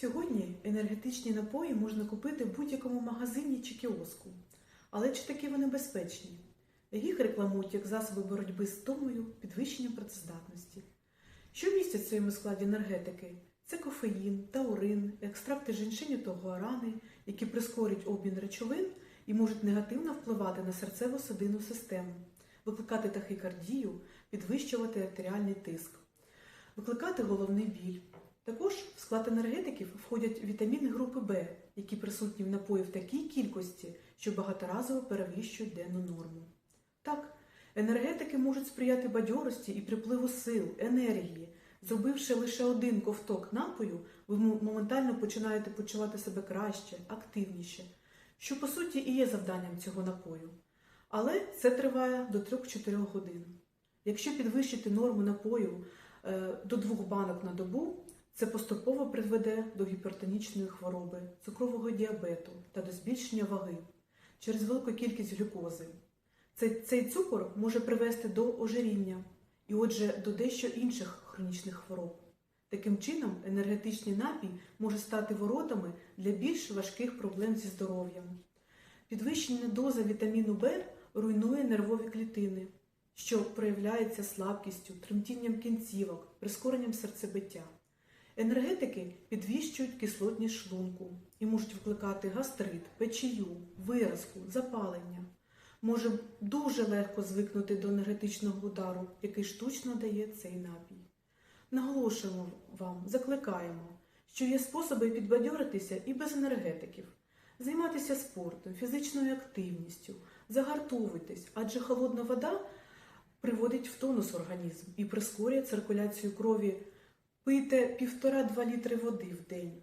Сьогодні енергетичні напої можна купити в будь-якому магазині чи кіоску. Але чи такі вони безпечні? Їх рекламують як засоби боротьби з томою, підвищенням працездатності. Що містять в своєму складі енергетики? Це кофеїн, таурин, екстракти женьшеню та гуарани, які прискорюють обмін речовин і можуть негативно впливати на серцево-судинну систему, викликати тахікардію, підвищувати артеріальний тиск, викликати головний біль. Склад енергетиків входять вітаміни групи Б, які присутні в напої в такій кількості, що багаторазово перевищують денну норму. Так, енергетики можуть сприяти бадьорості і припливу сил, енергії. Зробивши лише один ковток напою, ви моментально починаєте почувати себе краще, активніше, що по суті і є завданням цього напою. Але це триває до 3-4 годин. Якщо підвищити норму напою е, до 2 банок на добу, це поступово приведе до гіпертонічної хвороби, цукрового діабету та до збільшення ваги через велику кількість глюкози. Цей, цей цукор може привести до ожиріння і, отже, до дещо інших хронічних хвороб. Таким чином, енергетичний напій може стати воротами для більш важких проблем зі здоров'ям. Підвищена доза вітаміну В руйнує нервові клітини, що проявляється слабкістю, тремтінням кінцівок, прискоренням серцебиття. Енергетики підвищують кислотність шлунку і можуть викликати гастрит, печію, виразку, запалення. Може дуже легко звикнути до енергетичного удару, який штучно дає цей напій. Наголошуємо вам, закликаємо, що є способи підбадьоритися і без енергетиків, займатися спортом, фізичною активністю, загартовуйтесь, адже холодна вода приводить в тонус організм і прискорює циркуляцію крові. Пийте 1,5-2 літри води в день.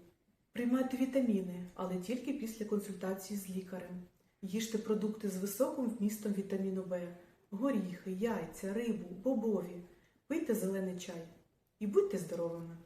Приймайте вітаміни, але тільки після консультації з лікарем. Їжте продукти з високим вмістом вітаміну В, горіхи, яйця, рибу, бобові. Пийте зелений чай і будьте здоровими!